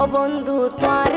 ও বন্ধু তোমার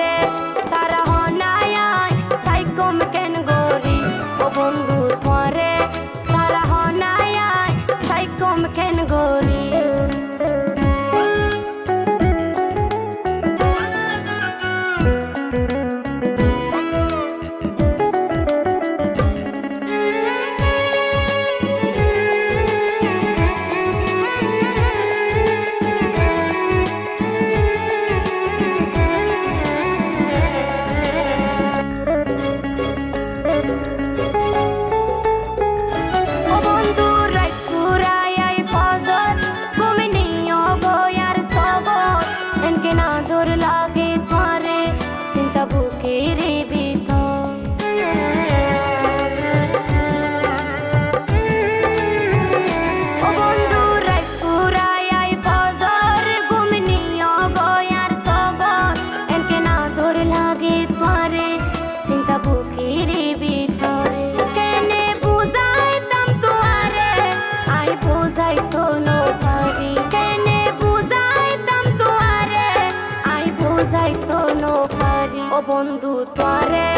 বন্ধু তরে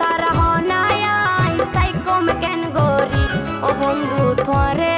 তারা হনায় তাই কম কেন গরি ও বন্ধু তরে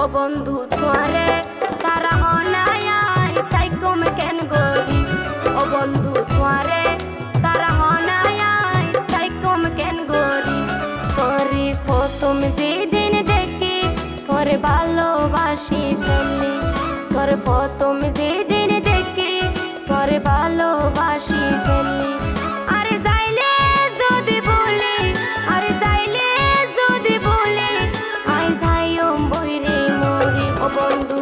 ও বন্ধু তোরে সারা অনায়াই তাই কম কেন গরিব? ও বন্ধু তোরে সারা অনায়াই তাই কম কেন গরিব? তোরে প্রথম যেদিন দেখি, তোরে ভালোবাসি ফেলি। তোর প্রথম যেদিন বন্ধু